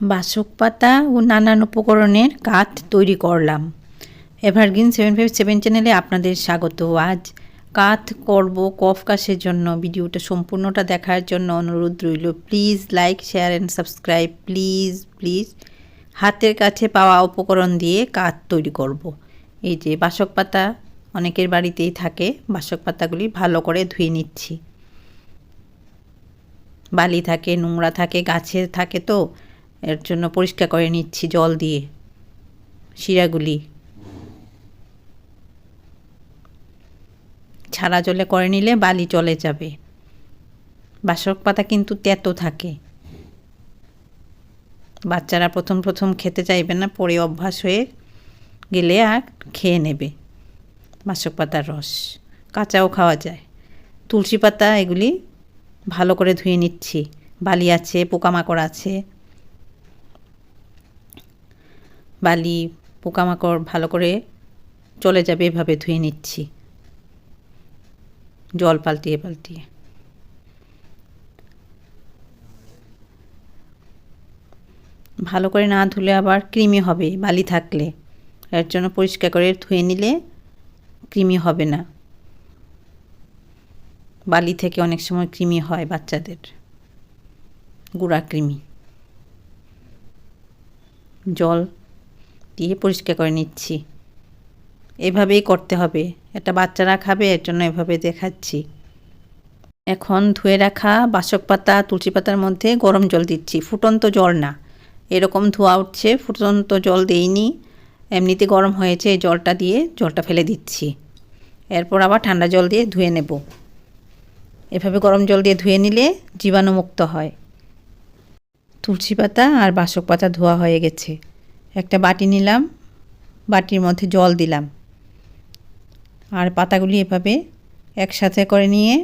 বাসক পাতা ও নানান উপকরণের কাঠ তৈরি করলাম। এভারগ্রিন সেভেন ফাইভ সেভেন চ্যানেলে আপনাদের স্বাগত। আজ কাঠ, করব, কফ কাশের জন্য ভিডিওটা সম্পূর্ণটা দেখার জন্য অনুরোধ রইল। Please like share and subscribe please please হাতের কাছে পাওয়া উপকরণ দিয়ে কাঠ তৈরি করব। এই যে বাসক পাতা অনেকের বাড়িতেই থাকে, বাসক পাতাগুলি ভালো করে ধুয়ে নিচ্ছি। বালি থাকে, নোংরা থাকে গাছের থাকে তো এর জন্য পরিষ্কার করে নিচ্ছি জল দিয়ে, শিরাগুলি। ছাড়া জলে করে নিলে বালি চলে যাবে। বাসক পাতা কিন্তু তেতো থাকে। বাচ্চারা প্রথম প্রথম খেতে চাইবে না, পরে অভ্যাস হয়ে গেলে আর খেয়ে নেবে বাসক পাতার রস। কাঁচাও খাওয়া যায়। তুলসী পাতা এগুলি ভালো করে ধুয়ে নিচ্ছি। বালি আছে, পোকামাকড় আছে। বালি, পোকামাকড় ভালো করে চলে যাবে, এভাবে ধুয়ে নিচ্ছি। জল পাল্টিয়ে পাল্টিয়ে। ভালো করে না ধুলে আবার কৃমি হবে, বালি থাকলে। এর জন্য পরিষ্কার করে ধুয়ে নিলে কৃমি হবে না। বালি থেকে অনেক সময় কৃমি হয় বাচ্চাদের। গুঁড়া কৃমি জল দিয়ে পরিষ্কার করে নিচ্ছি। এভাবেই করতে হবে। এটা বাচ্চারা খাবে, এর জন্য এভাবে দেখাচ্ছি। এখন ধুয়ে রাখা বাসক পাতা, তুলসী পাতার মধ্যে গরম জল দিচ্ছি। ফুটন্ত জল না। এরকম ধোয়া উঠছে, ফুটন্ত জল দিইনি। এমনিতে গরম হয়েছে জলটা দিয়ে জলটা ফেলে দিচ্ছি। এরপর আবার ঠান্ডা জল দিয়ে ধুয়ে নেব। এভাবে গরম জল দিয়ে ধুয়ে নিলে জীবাণুমুক্ত হয়। তুলসী পাতা আর বাসক পাতা ধোয়া হয়ে গেছে। একটা বাটি নিলাম, বাটির মধ্যে জল দিলাম। আর পাতাগুলি এভাবে একসাথে করে নিয়ে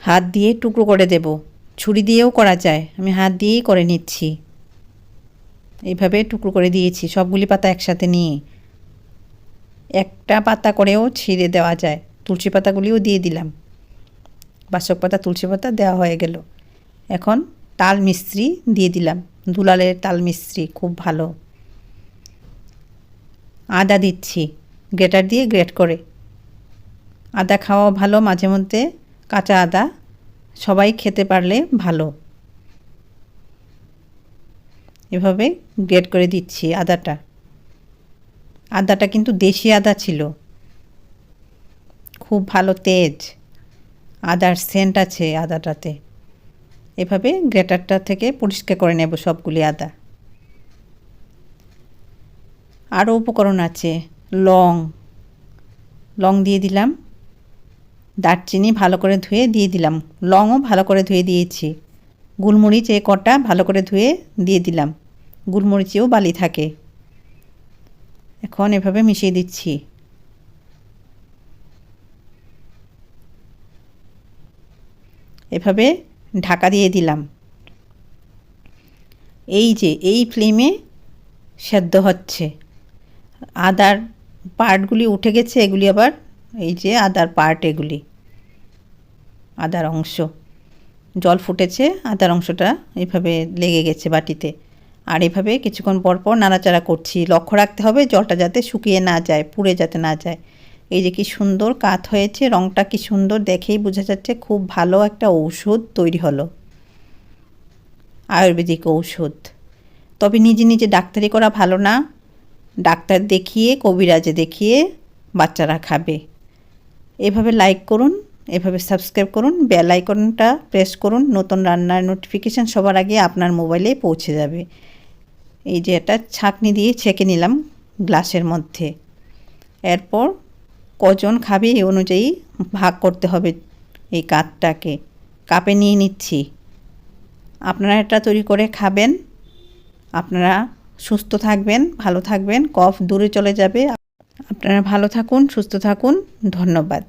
হাত দিয়ে টুকরো করে দেব। ছুরি দিয়েও করা যায়, আমি হাত দিয়েই করে নিচ্ছি। এইভাবে টুকরো করে দিয়েছি, সবগুলি পাতা একসাথে নিয়ে। একটা পাতা করেও ছিঁড়ে দেওয়া যায়, তুলসী পাতাগুলিও দিয়ে দিলাম। বাসক পাতা, তুলসী পাতা দেওয়া হয়ে গেল। এখন তাল মিস্ত্রি দিয়ে দিলাম, দুলালের তাল মিস্ত্রি, খুব ভালো। আদা দিচ্ছি, গ্রেটার দিয়ে গ্রেট করে। আদা খাওয়া ভালো, মাঝে মধ্যে কাঁচা আদা। সবাই খেতে পারলে ভালো। এভাবে গ্রেট করে দিচ্ছি আদাটা। আদাটা কিন্তু দেশি আদা ছিল। খুব ভালো তেজ। আদার সেন্ট আছে আদাটাতে। এভাবে গ্রেটারটা থেকে পরিষ্কার করে নেব সবগুলি আদা। আরও উপকরণ আছে। লং। লং দিয়ে দিলাম। দারচিনি ভালো করে ধুয়ে দিয়ে দিলাম। লংও ভালো করে ধুয়ে দিয়েছি। গুলমরিচ এ কটা ভালো করে ধুয়ে দিয়ে দিলাম। গুলমরিচেও বালি থাকে। এখন এভাবে মিশিয়ে দিচ্ছি। এভাবে ঢাকা দিয়ে দিলাম। এই যে, এই ফ্লেমে সেদ্ধ হচ্ছে। আদার পার্টগুলি উঠে গেছে, এগুলি আবার এই যে আদার পার্ট এগুলি, আদার অংশ। জল ফুটেছে, আদার অংশটা এভাবে লেগে গেছে বাটিতে। আর এভাবে কিছুক্ষণ পর পর নাড়াচাড়া করছি। লক্ষ্য রাখতে হবে জলটা যাতে শুকিয়ে না যায়, পুড়ে যাতে না যায়। এই যে কি সুন্দর কাত হয়েছে, রংটা কি সুন্দর দেখেই বোঝা যাচ্ছে খুব ভালো একটা ঔষধ তৈরি হলো। আয়ুর্বেদিক ঔষধ। তবে নিজে নিজে ডাক্তারি করা ভালো না। ডাক্তার দেখিয়ে, কবিরাজে দেখিয়ে বাচ্চারা খাবে। এভাবে লাইক করুন, এভাবে সাবস্ক্রাইব করুন বেল আইকনটা প্রেস করুন, নতুন রান্নার নোটিফিকেশান সবার আগে আপনার মোবাইলে পৌঁছে যাবে। এই যে এটা ছাঁকনি দিয়ে ছেঁকে নিলাম গ্লাসের মধ্যে। এরপর কজন খাবে এই অনুযায়ী ভাগ করতে হবে এই কাপটাকে। কাপে নিয়ে নিচ্ছি। আপনারা এটা তৈরি করে খাবেন। আপনারা সুস্থ থাকবেন ভালো থাকবেন কফ দূরে চলে যাবে। আপনারা ভালো থাকুন সুস্থ থাকুন। ধন্যবাদ।